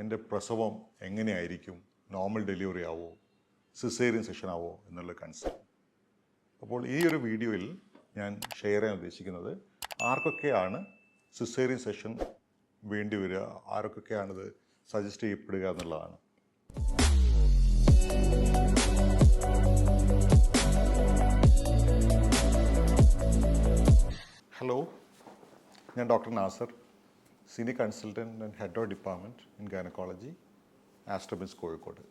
എന്റെ പ്രസവം എങ്ങനെയായിരിക്കും? നോർമൽ ഡെലിവറി ആവോ? സിസേറിയൻ സെഷൻ ആവോ? എന്നുള്ള കൺസേൺ അപ്പോൾ ഈ ഒരു വീഡിയോയിൽ ഞാൻ ഷെയർ ചെയ്യാൻ ഉദ്ദേശിക്കുന്നത് ആർക്കൊക്കെയാണ് സിസേറിയൻ സെഷൻ വേണ്ടി വരിക? ആർക്കൊക്കെയാണിത് സജസ്റ്റ് ചെയ്യപ്പെടുക എന്നുള്ളതാണ്. ഹലോ ഞാൻ doctor Nasar. Senior consultant and head of department in gynaecology Aster MIMS Kozhikode.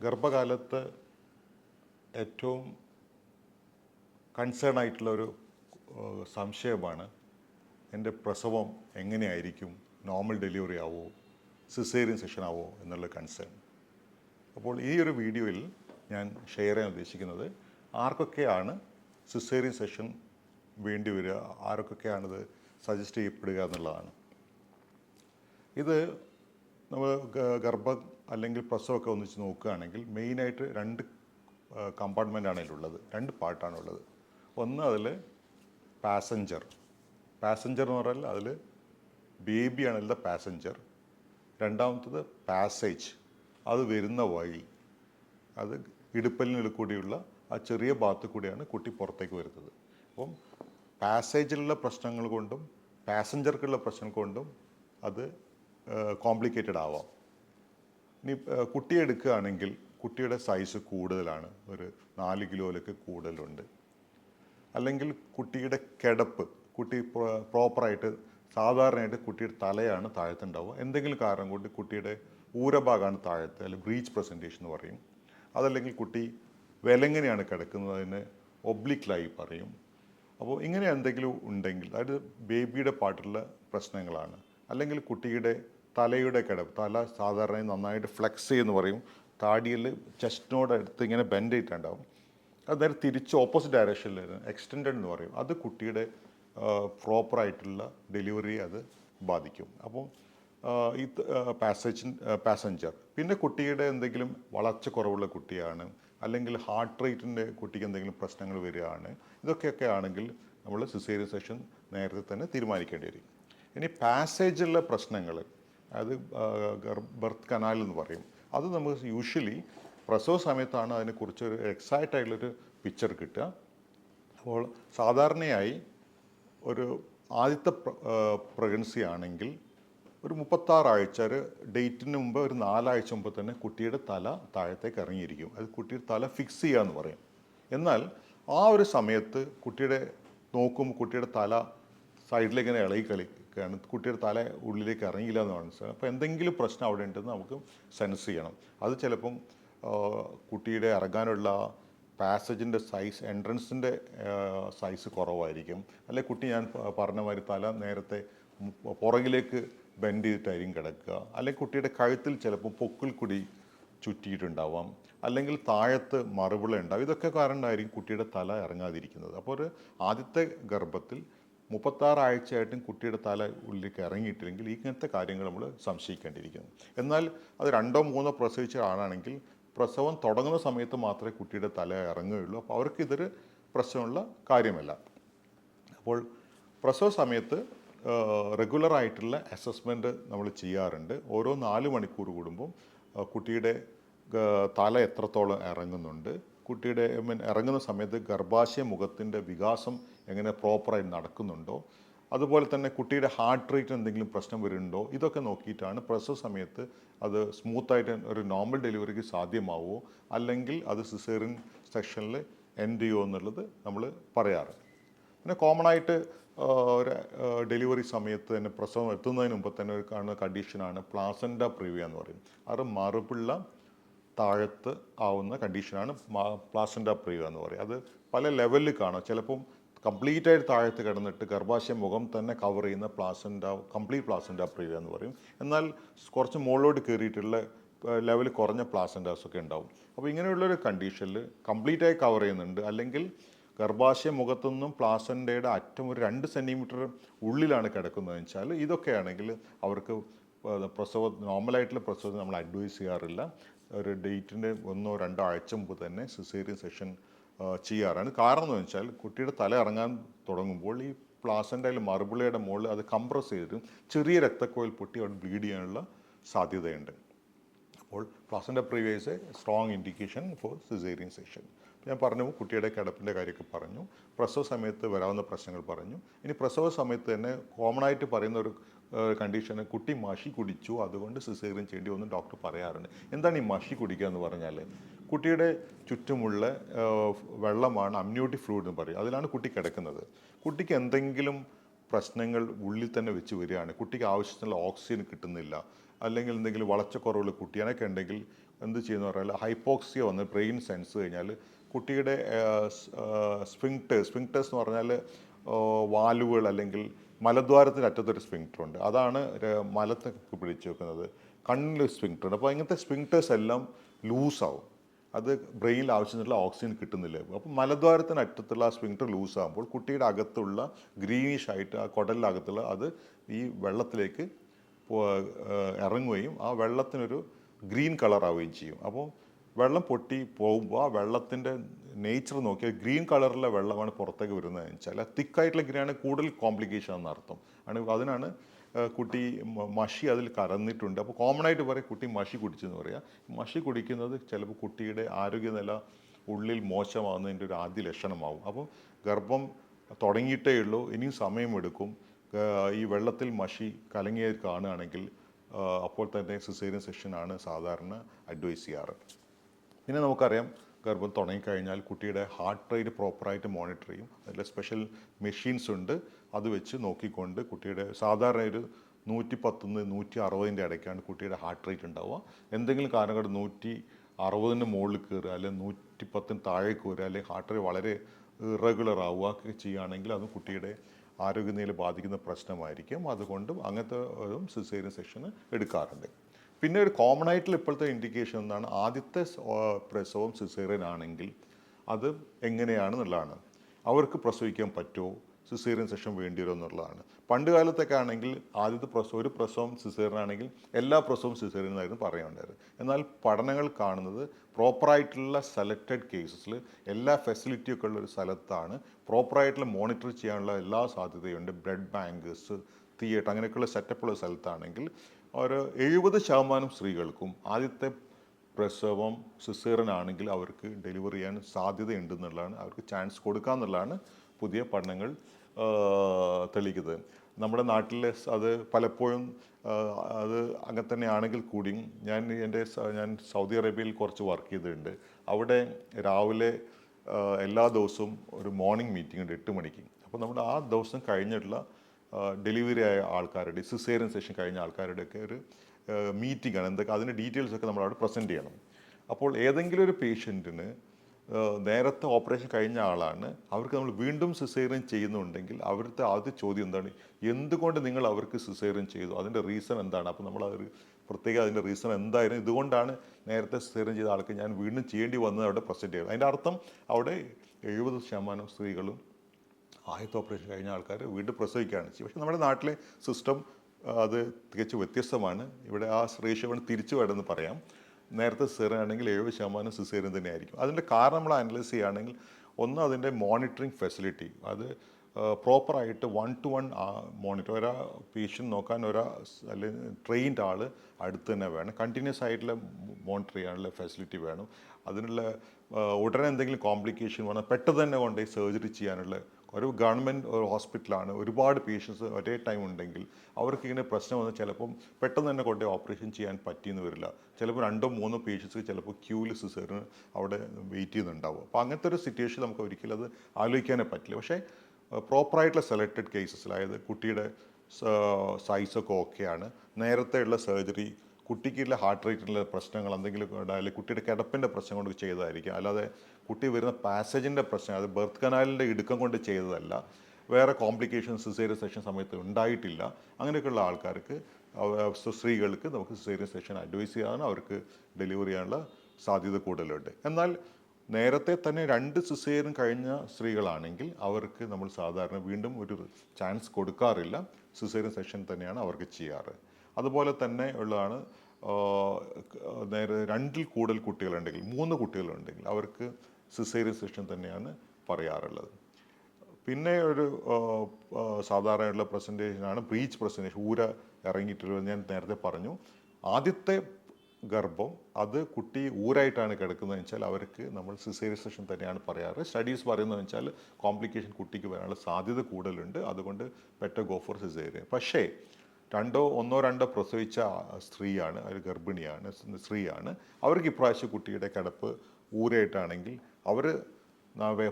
ഗർഭകാലത്ത് ഏറ്റവും കൺസേൺ ആയിട്ടുള്ള ഒരു സംശയമാണ് എന്റെ പ്രസവം എങ്ങനെയായിരിക്കും നോർമൽ ഡെലിവറി ആവോ സിസേറിയൻ സെഷൻ ആവോ എന്നുള്ള കൺസേൺ അപ്പോൾ ഈ ഒരു വീഡിയോയിൽ ഞാൻ ഷെയർ ചെയ്യാൻ ഉദ്ദേശിക്കുന്നത് ആർക്കൊക്കെയാണ് സിസേറിയൻ സെഷൻ വേണ്ടി വരിക ആർക്കൊക്കെയാണിത് സജസ്റ്റ് ചെയ്യപ്പെടുക എന്നുള്ളതാണ്. ഇത് നമ്മൾ ഗർഭ അല്ലെങ്കിൽ പ്രസവമൊക്കെ ഒന്നിച്ച് നോക്കുകയാണെങ്കിൽ മെയിനായിട്ട് രണ്ട് കമ്പാർട്ട്മെന്റാണ് അതിലുള്ളത്. രണ്ട് പാർട്ടാണുള്ളത്. ഒന്ന് അതിൽ പാസഞ്ചർ. പാസഞ്ചർ എന്ന് പറഞ്ഞാൽ അതിൽ ബേബിയാണ് അതിലെ പാസഞ്ചർ. രണ്ടാമത്തത് പാസേജ്. അത് വരുന്ന വഴി. അത് ഇടുപ്പലിനുള്ളിൽ കൂടിയുള്ള ആ ചെറിയ ഭാഗത്ത് കൂടിയാണ് കുട്ടി പുറത്തേക്ക് വരുന്നത്. അപ്പം പാസേജിലുള്ള പ്രശ്നങ്ങൾ കൊണ്ടും പാസഞ്ചർക്കുള്ള പ്രശ്നം കൊണ്ടും അത് കോംപ്ലിക്കേറ്റഡ് ആവാം. ഇനി കുട്ടിയെ എടുക്കുകയാണെങ്കിൽ കുട്ടിയുടെ സൈസ് കൂടുതലാണ്. ഒരു നാല് കിലോയിലൊക്കെ കൂടുതലുണ്ട്. അല്ലെങ്കിൽ കുട്ടിയുടെ കിടപ്പ് കുട്ടി പ്രോ- പ്രോപ്പറായിട്ട് സാധാരണയായിട്ട് കുട്ടിയുടെ തലയാണ് താഴത്തുണ്ടാവുക. എന്തെങ്കിലും കാരണം കൊണ്ട് കുട്ടിയുടെ ഊരഭാഗമാണ് താഴത്ത് അല്ലെങ്കിൽ ബ്രീച്ച് പ്രസന്റേഷൻ എന്ന് പറയും. അതല്ലെങ്കിൽ കുട്ടി വിലങ്ങനെയാണ് കിടക്കുന്നതിന് ലൈ പറയും. അപ്പോൾ ഇങ്ങനെ എന്തെങ്കിലും ഉണ്ടെങ്കിൽ അതായത് ബേബിയുടെ പാട്ടിലുള്ള പ്രശ്നങ്ങളാണ്. അല്ലെങ്കിൽ കുട്ടിയുടെ തലയുടെ കിടപ്പ് തല സാധാരണ നന്നായിട്ട് ഫ്ലെക്സ് ചെയ്യുന്ന പറയും താടിയിൽ ചെസ്റ്റിനോട് അടുത്ത് ഇങ്ങനെ ബെൻഡ് ചെയ്തിട്ടുണ്ടാവും. അത് നേരെ തിരിച്ച് ഓപ്പോസിറ്റ് ഡയറക്ഷനിൽ എക്സ്റ്റെൻഡ് എന്ന് പറയും. അത് കുട്ടിയുടെ പ്രോപ്പറായിട്ടുള്ള ഡെലിവറി അത് ബാധിക്കും. അപ്പോൾ ഈ പാസേജ് പാസഞ്ചർ പിന്നെ കുട്ടിയുടെ എന്തെങ്കിലും വളർച്ച കുറവുള്ള കുട്ടിയാണ് അല്ലെങ്കിൽ ഹാർട്ട് റേറ്റിന്റെ കുട്ടിക്ക് എന്തെങ്കിലും പ്രശ്നങ്ങൾ വരികയാണ് ഇതൊക്കെയൊക്കെ ആണെങ്കിൽ നമ്മൾ സിസേറിയൻ സെഷൻ നേരത്തെ തന്നെ തീരുമാനിക്കേണ്ടി വരും ഇനി പാസേജുള്ള പ്രശ്നങ്ങൾ അത് ബർത്ത് കനാൽ എന്ന് പറയും. അത് നമുക്ക് യൂഷ്വലി പ്രസവ സമയത്താണ് അതിനെക്കുറിച്ച് ഒരു എക്സൈറ്റ് ആയിട്ടുള്ളൊരു പിക്ചർ കിട്ടുക. അപ്പോൾ സാധാരണയായി ഒരു ആദ്യത്തെ പ്രഗ്നൻസി ആണെങ്കിൽ ഒരു മുപ്പത്താറാഴ്ച ഒരു ഡേറ്റിന് മുമ്പ് ഒരു നാലാഴ്ച മുമ്പ് തന്നെ കുട്ടിയുടെ തല താഴത്തേക്ക് ഇറങ്ങിയിരിക്കും. അത് കുട്ടിയുടെ തല ഫിക്സ് ചെയ്യുക എന്ന് പറയും. എന്നാൽ ആ ഒരു സമയത്ത് കുട്ടിയുടെ നോക്കുമ്പോൾ കുട്ടിയുടെ തല സൈഡിലേക്ക് ഇങ്ങനെ ഇളകി കളിക്കുകയാണ്. കുട്ടിയുടെ തല ഉള്ളിലേക്ക് ഇറങ്ങിയില്ല എന്ന് മനസ്സിലാവും അപ്പോൾ എന്തെങ്കിലും പ്രശ്നം അവിടെ ഉണ്ടെന്ന് നമുക്ക് സെൻസ് ചെയ്യണം. അത് ചിലപ്പം കുട്ടിയുടെ ഇറങ്ങാനുള്ള പാസേജിന്റെ സൈസ് എൻട്രൻസിന്റെ സൈസ് കുറവായിരിക്കും. അല്ലെ കുട്ടി ഞാൻ പറഞ്ഞ മാതിരി തല നേരത്തെ പുറകിലേക്ക് ബെൻഡ് ചെയ്തിട്ടായിരിക്കും കിടക്കുക. അല്ലെങ്കിൽ കുട്ടിയുടെ കഴുത്തിൽ ചിലപ്പോൾ പൊക്കിൽ കുടി ചുറ്റിയിട്ടുണ്ടാവാം. അല്ലെങ്കിൽ താഴത്ത് മറുപിള ഉണ്ടാവും. ഇതൊക്കെ കാരണമായിരിക്കും കുട്ടിയുടെ തല ഇറങ്ങാതിരിക്കുന്നത്. അപ്പോൾ ഒരു ആദ്യത്തെ ഗർഭത്തിൽ മുപ്പത്താറ് ആഴ്ചയായിട്ടും കുട്ടിയുടെ തല ഉള്ളിലേക്ക് ഇറങ്ങിയിട്ടില്ലെങ്കിൽ ഇങ്ങനത്തെ കാര്യങ്ങൾ നമ്മൾ സംശയിക്കേണ്ടിയിരിക്കുന്നു. എന്നാൽ അത് രണ്ടോ മൂന്നോ പ്രസവിച്ച ആളാണെങ്കിൽ പ്രസവം തുടങ്ങുന്ന സമയത്ത് മാത്രമേ കുട്ടിയുടെ തല ഇറങ്ങുകയുള്ളൂ. അപ്പോൾ അവർക്ക് ഇതൊരു പ്രശ്നമുള്ള കാര്യമല്ല. അപ്പോൾ പ്രസവ സമയത്ത് റെഗുലർ ആയിട്ടുള്ള അസസ്മെന്റ് നമ്മൾ ചെയ്യാറുണ്ട്. ഓരോ നാല് മണിക്കൂർ കൂടുമ്പം കുട്ടിയുടെ തല എത്രത്തോളം ഇറങ്ങുന്നുണ്ട് കുട്ടിയുടെ ഐ മീൻ ഇറങ്ങുന്ന സമയത്ത് ഗർഭാശയ മുഖത്തിന്റെ വികാസം എങ്ങനെ പ്രോപ്പറായി നടക്കുന്നുണ്ടോ അതുപോലെ തന്നെ കുട്ടിയുടെ ഹാർട്ട് റേറ്റ് എന്തെങ്കിലും പ്രശ്നം വരുന്നുണ്ടോ ഇതൊക്കെ നോക്കിയിട്ടാണ് പ്രസവ സമയത്ത് അത് സ്മൂത്തായിട്ട് ഒരു നോർമൽ ഡെലിവറിക്ക് സാധ്യമാവുമോ അല്ലെങ്കിൽ അത് സിസേറിൻ സെക്ഷനിൽ എൻഡ് ചെയ്യുമോ എന്നുള്ളത് നമ്മൾ പറയാറ്. പിന്നെ കോമൺ ആയിട്ട് ഒരു ഡെലിവറി സമയത്ത് തന്നെ പ്രസവം എത്തുന്നതിന് മുമ്പ് തന്നെ ഒരു കാണുന്ന കണ്ടീഷനാണ് പ്ലാസൻഡ പ്രിവ്യ എന്ന് പറയും. അത് മറുപിള്ള താഴത്ത് ആവുന്ന കണ്ടീഷനാണ് പ്ലാസൻഡ പ്രിവ്യ എന്ന് പറയും. അത് പല ലെവലിൽ കാണാം. ചിലപ്പം കംപ്ലീറ്റ് ആയിട്ട് താഴത്ത് കിടന്നിട്ട് ഗർഭാശയ മുഖം തന്നെ കവർ ചെയ്യുന്ന പ്ലാസൻഡ കംപ്ലീറ്റ് പ്ലാസൻഡ പ്രിവ്യ എന്ന് പറയും. എന്നാൽ കുറച്ച് മുകളിലോട്ട് കയറിയിട്ടുള്ള ലെവൽ കുറഞ്ഞ പ്ലാസൻഡാസ് ഒക്കെ ഉണ്ടാവും. അപ്പോൾ ഇങ്ങനെയുള്ളൊരു കണ്ടീഷനിൽ കംപ്ലീറ്റായി കവർ ചെയ്യുന്നുണ്ട്. അല്ലെങ്കിൽ ഗർഭാശയ മുഖത്തുനിന്നും പ്ലാസന്റയുടെ അറ്റം ഒരു രണ്ട് സെന്റിമീറ്റർ ഉള്ളിലാണ് കിടക്കുന്നതെന്ന് വെച്ചാൽ ഇതൊക്കെയാണെങ്കിൽ അവർക്ക് പ്രസവ നോർമലായിട്ടുള്ള പ്രസവത്തിന് നമ്മൾ അഡ്വൈസ് ചെയ്യാറില്ല. ഒരു ഡേറ്റിന്റെ ഒന്നോ രണ്ടോ ആഴ്ച മുമ്പ് തന്നെ സിസേറിയൻ സെഷൻ ചെയ്യാറാണ്. കാരണം എന്ന് വെച്ചാൽ കുട്ടിയുടെ തല ഇറങ്ങാൻ തുടങ്ങുമ്പോൾ ഈ പ്ലാസന്റയിൽ മറുപുളിയുടെ മുകളിൽ അത് കംപ്രസ് ചെയ്തിട്ടും ചെറിയ രക്തക്കോയിൽ പൊട്ടി അവിടെ ബ്ലീഡ് ചെയ്യാനുള്ള സാധ്യതയുണ്ട്. അപ്പോൾ placenta previous strong indication for caesarean section ഞാൻ പറഞ്ഞു കുട്ടിയുടെ കിടപ്പിന്റെ കാര്യമൊക്കെ പറഞ്ഞു പ്രസവ സമയത്ത് വരാവുന്ന പ്രശ്നങ്ങൾ പറഞ്ഞു. ഇനി പ്രസവ സമയത്ത് തന്നെ കോമൺ ആയിട്ട് പറയുന്ന ഒരു കണ്ടീഷൻ കുട്ടി മഷി കുടിച്ചു അതുകൊണ്ട് സിസേറിയൻ ചെയ്യേണ്ടി വന്നു ഡോക്ടർ പറയാറുണ്ട്. എന്താണ് ഈ മഷി കുടിക്കുക എന്ന് പറഞ്ഞാൽ കുട്ടിയുടെ ചുറ്റുമുള്ള വെള്ളമാണ് അമ്യൂട്ടി ഫ്ലൂയിഡ് എന്ന് പറയും. അതിലാണ് കുട്ടി കിടക്കുന്നത്. കുട്ടിക്ക് എന്തെങ്കിലും പ്രശ്നങ്ങൾ ഉള്ളിൽ തന്നെ വെച്ച് വരികയാണ്. കുട്ടിക്ക് ആവശ്യത്തിനുള്ള ഓക്സിജൻ കിട്ടുന്നില്ല. അല്ലെങ്കിൽ എന്തെങ്കിലും വളച്ചക്കുറവുള്ള കുട്ടിയാനൊക്കെ ഉണ്ടെങ്കിൽ എന്ത് ചെയ്യുന്ന പറഞ്ഞാൽ ഹൈപ്പോക്സിയ വന്ന് ബ്രെയിൻ സെൻസ് കഴിഞ്ഞാൽ കുട്ടിയുടെ സ്ഫിങ്ക്ടേഴ്സ് സ്ഫിങ്ക്ടേഴ്സ് എന്ന് പറഞ്ഞാൽ വാലുകൾ അല്ലെങ്കിൽ മലദ്വാരത്തിന്റെ അറ്റത്തൊരു സ്ഫിങ്ക്ടർ ഉണ്ട്. അതാണ് മലത്തെ പിടിച്ചു വെക്കുന്നത്. കണ്ണിൽ സ്ഫിങ്ക്ടർ ഉണ്ട്. അപ്പോൾ ഇങ്ങനത്തെ സ്ഫിങ്ക്ടേഴ്സ് എല്ലാം ലൂസാവും. അത് ബ്രെയിനിൽ ആവശ്യത്തിനുള്ള ഓക്സിജൻ കിട്ടുന്നില്ല? അപ്പോൾ മലദ്വാരത്തിന് അറ്റത്തുള്ള ആ സ്പിങ്ക്ടർ ലൂസാകുമ്പോൾ കുട്ടിയുടെ അകത്തുള്ള ഗ്രീനിഷ് ആയിട്ട് ആ കുടലിനകത്തുള്ള അത് ഈ വെള്ളത്തിലേക്ക് ഇറങ്ങുകയും ആ വെള്ളത്തിനൊരു ഗ്രീൻ കളറാവുകയും ചെയ്യും. അപ്പോൾ വെള്ളം പൊട്ടി പോകുമ്പോൾ ആ വെള്ളത്തിന്റെ നേച്ചർ നോക്കിയാൽ ഗ്രീൻ കളറിലെ വെള്ളമാണ് പുറത്തേക്ക് വരുന്നത് വെച്ചാൽ തിക്കായിട്ടുള്ള ഗ്രീനാണ് കൂടുതൽ കോംപ്ലിക്കേഷൻ എന്നർത്ഥം ആണ് അതിനാണ് കുട്ടി മഷി അതിൽ കറന്നിട്ടുണ്ട്. അപ്പോൾ കോമൺ ആയിട്ട് പറയും കുട്ടി മഷി കുടിച്ചെന്ന് പറയാം. മഷി കുടിക്കുന്നത് ചിലപ്പോൾ കുട്ടിയുടെ ആരോഗ്യനില ഉള്ളിൽ മോശമാകുന്നതിന്റെ ഒരു ആദ്യ ലക്ഷണമാവും. അപ്പോൾ ഗർഭം തുടങ്ങിയിട്ടേ ഉള്ളൂ ഇനിയും സമയമെടുക്കും. ഈ വെള്ളത്തിൽ മഷി കലങ്ങിയ കാണുകയാണെങ്കിൽ അപ്പോൾ തന്നെ സിസേറിയൻ സെഷനാണ് സാധാരണ അഡ്വൈസ് ചെയ്യാറ്. പിന്നെ നമുക്കറിയാം ഗർഭം തുടങ്ങിക്കഴിഞ്ഞാൽ കുട്ടിയുടെ ഹാർട്ട് റേറ്റ് പ്രോപ്പറായിട്ട് മോണിറ്റർ ചെയ്യും. അതിൽ സ്പെഷ്യൽ മെഷീൻസ് ഉണ്ട്. അത് വെച്ച് നോക്കിക്കൊണ്ട് കുട്ടിയുടെ സാധാരണ ഒരു നൂറ്റി പത്തുനിന്ന് നൂറ്റി അറുപതിന്റെ ഇടയ്ക്കാണ് കുട്ടിയുടെ ഹാർട്ട് റേറ്റ് ഉണ്ടാവുക. എന്തെങ്കിലും കാരണം കൊണ്ട് നൂറ്റി അറുപതിന് മുകളിൽ കയറുക അല്ലെങ്കിൽ നൂറ്റി പത്തിന് താഴേക്ക് വരിക അല്ലെങ്കിൽ ഹാർട്ട് റേറ്റ് വളരെ ഇറഗുലർ ആവുക ചെയ്യുകയാണെങ്കിൽ അത് കുട്ടിയുടെ ആരോഗ്യനില ബാധിക്കുന്ന പ്രശ്നമായിരിക്കും. അതുകൊണ്ടും അങ്ങനത്തെ ഒരു സിസേറിയൻ സെക്ഷന് എടുക്കാറുണ്ട്. പിന്നെ ഒരു കോമൺ ആയിട്ടുള്ള ഇപ്പോഴത്തെ ഇൻഡിക്കേഷൻ എന്താണ്? ആദ്യത്തെ പ്രസവം സിസേറിയൻ ആണെങ്കിൽ അത് എങ്ങനെയാണെന്നുള്ളതാണ്. അവർക്ക് പ്രസവിക്കാൻ പറ്റുമോ? സിസേറിയൻ സെഷൻ വേണ്ടി വരും എന്നുള്ളതാണ് പണ്ട് കാലത്തൊക്കെ ആണെങ്കിൽ ആദ്യത്തെ പ്രസവം ഒരു പ്രസവം സിസേറിയൻ ആണെങ്കിൽ എല്ലാ പ്രസവവും സിസേറിയൻ എന്നായിരുന്നു പറയുണ്ടായിരുന്നത് എന്നാൽ പഠനങ്ങൾ കാണുന്നത് പ്രോപ്പറായിട്ടുള്ള സെലക്റ്റഡ് കേസസിൽ എല്ലാ ഫെസിലിറ്റിയൊക്കെ ഉള്ള ഒരു സ്ഥലത്താണ് പ്രോപ്പറായിട്ടുള്ള മോണിറ്റർ ചെയ്യാനുള്ള എല്ലാ സാധ്യതയുണ്ട്. ബ്ലഡ് ബാങ്കേഴ്സ് തിയേറ്റർ അങ്ങനെയൊക്കെയുള്ള സെറ്റപ്പുള്ള സ്ഥലത്താണെങ്കിൽ ഒരു എഴുപത് ശതമാനം സ്ത്രീകൾക്കും ആദ്യത്തെ പ്രസവം സിസേറിയൻ ആണെങ്കിൽ അവർക്ക് ഡെലിവറി ചെയ്യാൻ സാധ്യതയുണ്ടെന്നുള്ളതാണ് അവർക്ക് ചാൻസ് കൊടുക്കുക എന്നുള്ളതാണ് പുതിയ പഠനങ്ങൾ തെളിയിക്കുന്നത്. നമ്മുടെ നാട്ടിൽ അത് പലപ്പോഴും അത് അങ്ങനെ തന്നെ ആണെങ്കിൽ കൂടിയും ഞാൻ എന്റെ ഞാൻ സൗദി അറേബ്യയിൽ കുറച്ച് വർക്ക് ചെയ്തിട്ടുണ്ട്. അവിടെ രാവിലെ എല്ലാ ദിവസവും ഒരു മോർണിംഗ് മീറ്റിംഗ് ഉണ്ട് എട്ട് മണിക്ക്. അപ്പോൾ നമ്മുടെ ആ ദിവസം കഴിഞ്ഞിട്ടുള്ള ഡെലിവറി ആയ ആൾക്കാരുടെ സിസേറിയൻ സെഷൻ കഴിഞ്ഞ ആൾക്കാരുടെ ഒക്കെ ഒരു മീറ്റിംഗ് ആണ്. എന്തൊക്കെ അതിന്റെ ഡീറ്റെയിൽസ് ഒക്കെ നമ്മൾ അവിടെ പ്രസന്റ് ചെയ്യണം. അപ്പോൾ ഏതെങ്കിലും ഒരു പേഷ്യന്റിന് നേരത്തെ ഓപ്പറേഷൻ കഴിഞ്ഞ ആളാണ്. അവർക്ക് നമ്മൾ വീണ്ടും സിസേറിയൻ ചെയ്യുന്നുണ്ടെങ്കിൽ അവരുടെ ആദ്യ ചോദ്യം എന്താണ്? എന്തുകൊണ്ട് നിങ്ങൾ അവർക്ക് സിസേറിയൻ ചെയ്തു? അതിന്റെ റീസൺ എന്താണ്? അപ്പോൾ നമ്മൾ അവർ പ്രത്യേക അതിന്റെ റീസൺ എന്തായിരുന്നു? ഇതുകൊണ്ടാണ് നേരത്തെ സിസേറിയൻ ചെയ്ത ആൾക്ക് ഞാൻ വീണ്ടും ചെയ്യേണ്ടി വന്നത് അവിടെ പ്രസന്റ് ചെയ്തത്. അതിന്റെ അർത്ഥം അവിടെ എഴുപത് ശതമാനം സ്ത്രീകളും ആദ്യത്തെ ഓപ്പറേഷൻ കഴിഞ്ഞ ആൾക്കാർ വീണ്ടും പ്രസവിക്കുകയാണ് പക്ഷേ നമ്മുടെ നാട്ടിലെ സിസ്റ്റം അത് തികച്ചും വ്യത്യസ്തമാണ്. ഇവിടെ ആ റേഷ്യോ തിരിച്ചു വേണമെന്ന് പറയാം. നേരത്തെ സിസേറിയൻ ആണെങ്കിൽ എഴുപത് ശതമാനം സിസേറിയൻ തന്നെയായിരിക്കും. അതിന്റെ കാരണം നമ്മൾ അനലൈസ് ചെയ്യുകയാണെങ്കിൽ ഒന്ന് അതിന്റെ മോണിറ്ററിങ് ഫെസിലിറ്റി അത് പ്രോപ്പറായിട്ട് വൺ ടു വൺ മോണിറ്റർ ഒരാ പേഷ്യന്റ് നോക്കാൻ ഒരാ അല്ലെങ്കിൽ ട്രെയിൻഡ് ആൾ അടുത്ത് തന്നെ വേണം. കണ്ടിന്യൂസ് ആയിട്ടുള്ള മോണിറ്റർ ചെയ്യാനുള്ള ഫെസിലിറ്റി വേണം. അതിനുള്ള ഉടനെ എന്തെങ്കിലും കോംപ്ലിക്കേഷൻ വന്നാൽ പെട്ടെന്ന് തന്നെ കൊണ്ടുപോയി സർജറി ചെയ്യാനുള്ള ഒരു ഗവൺമെന്റ് ഒരു ഹോസ്പിറ്റലാണ് ഒരുപാട് പേഷ്യൻസ് ഒരേ ടൈം ഉണ്ടെങ്കിൽ അവർക്ക് ഇങ്ങനെ പ്രശ്നം വന്നാൽ ചിലപ്പം പെട്ടെന്ന് തന്നെ കൊണ്ടുപോയി ഓപ്പറേഷൻ ചെയ്യാൻ പറ്റിയെന്ന് വരില്ല. ചിലപ്പോൾ രണ്ടോ മൂന്നോ പേഷ്യൻസ് ചിലപ്പോൾ ക്യൂവിൽ സിസേറിന് അവിടെ വെയിറ്റ് ചെയ്യുന്നുണ്ടാവും. അപ്പോൾ അങ്ങനത്തെ ഒരു സിറ്റുവേഷൻ നമുക്ക് ഒരിക്കലും അത് ആലോചിക്കാനേ പറ്റില്ല. പക്ഷേ പ്രോപ്പറായിട്ടുള്ള സെലക്റ്റഡ് കേസസിൽ അതായത് കുട്ടിയുടെ സൈസൊക്കെ ഓക്കെയാണ് നേരത്തെ ഉള്ള സർജറി കുട്ടിക്കുള്ള ഹാർട്ട് റേറ്റിന്റെ പ്രശ്നങ്ങൾ എന്തെങ്കിലും ഉണ്ടായാലും കുട്ടിയുടെ കിടപ്പിന്റെ പ്രശ്നം കൊണ്ട് ചെയ്തതായിരിക്കും. അല്ലാതെ കുട്ടി വരുന്ന പാസേജിന്റെ പ്രശ്നം അത് ബർത്ത് കനാലിന്റെ ഇടുക്കം കൊണ്ട് ചെയ്തതല്ല. വേറെ കോംപ്ലിക്കേഷൻസ് സിസേറിയൻ സെഷൻ സമയത്ത് ഉണ്ടായിട്ടില്ല. അങ്ങനെയൊക്കെയുള്ള ആൾക്കാർക്ക് സ്ത്രീകൾക്ക് നമുക്ക് സിസേറിയൻ സെഷൻ അഡ്വൈസ് ചെയ്യാൻ അവർക്ക് ഡെലിവറി ചെയ്യാനുള്ള സാധ്യത കൂടുതലുണ്ട്. എന്നാൽ നേരത്തെ തന്നെ രണ്ട് സിസേറിയൻ കഴിഞ്ഞ സ്ത്രീകളാണെങ്കിൽ അവർക്ക് നമ്മൾ സാധാരണ വീണ്ടും ഒരു ചാൻസ് കൊടുക്കാറില്ല. സിസേറിയൻ സെഷൻ തന്നെയാണ് അവർക്ക് ചെയ്യാറ്. അതുപോലെ തന്നെ ഉള്ളതാണ് നേരെ രണ്ടിൽ കൂടുതൽ കുട്ടികളുണ്ടെങ്കിൽ മൂന്ന് കുട്ടികളുണ്ടെങ്കിൽ അവർക്ക് സിസേറിയൻ സെക്ഷൻ തന്നെയാണ് പറയാറുള്ളത്. പിന്നെ ഒരു സാധാരണയുള്ള പ്രസന്റേഷനാണ് ബ്രീച്ച് പ്രസന്റേഷൻ ഊര ഇറങ്ങിയിട്ടുള്ളത് ഞാൻ നേരത്തെ പറഞ്ഞു. ആദ്യത്തെ ഗർഭം അത് കുട്ടി ഊരായിട്ടാണ് കിടക്കുന്നതെന്ന് വെച്ചാൽ അവർക്ക് നമ്മൾ സിസേറിയൻ സെക്ഷൻ തന്നെയാണ് പറയാറ്. സ്റ്റഡീസ് പറയുന്നത് വെച്ചാൽ കോംപ്ലിക്കേഷൻ കുട്ടിക്ക് വരാനുള്ള സാധ്യത കൂടുതലുണ്ട്. അതുകൊണ്ട് ബെറ്റർ ഗോ ഫോർ സിസേറിയൻ പക്ഷേ രണ്ടോ ഒന്നോ രണ്ടോ പ്രസവിച്ച സ്ത്രീയാണ് ഒരു ഗർഭിണിയാണ് സ്ത്രീയാണ്. അവർക്ക് ഇപ്രാവശ്യം കുട്ടിയുടെ കിടപ്പ് ഊരായിട്ടാണെങ്കിൽ അവർ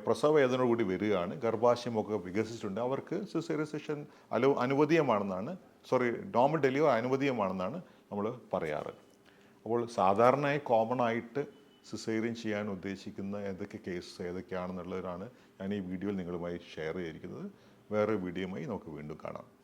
പ്രസവ വേദനയോടുകൂടി വരികയാണ്. ഗർഭാശയമൊക്കെ വികസിച്ചിട്ടുണ്ട്. അവർക്ക് സിസേറിയൻ സെഷൻ അലോ അനുവദീയമാണെന്നാണ് സോറി നോർമൽ ഡെലിവറി അനുവദീയമാണെന്നാണ് നമ്മൾ പറയാറ്. അപ്പോൾ സാധാരണയായി കോമൺ ആയിട്ട് സിസേറിയൻ ചെയ്യാൻ ഉദ്ദേശിക്കുന്ന ഏതൊക്കെ കേസ് ഏതൊക്കെയാണെന്നുള്ളതാണ് ഞാൻ ഈ വീഡിയോയിൽ നിങ്ങളുമായി ഷെയർ ചെയ്തിരിക്കുന്നത്. വേറെ വീഡിയോയുമായി നമുക്ക് വീണ്ടും കാണാം.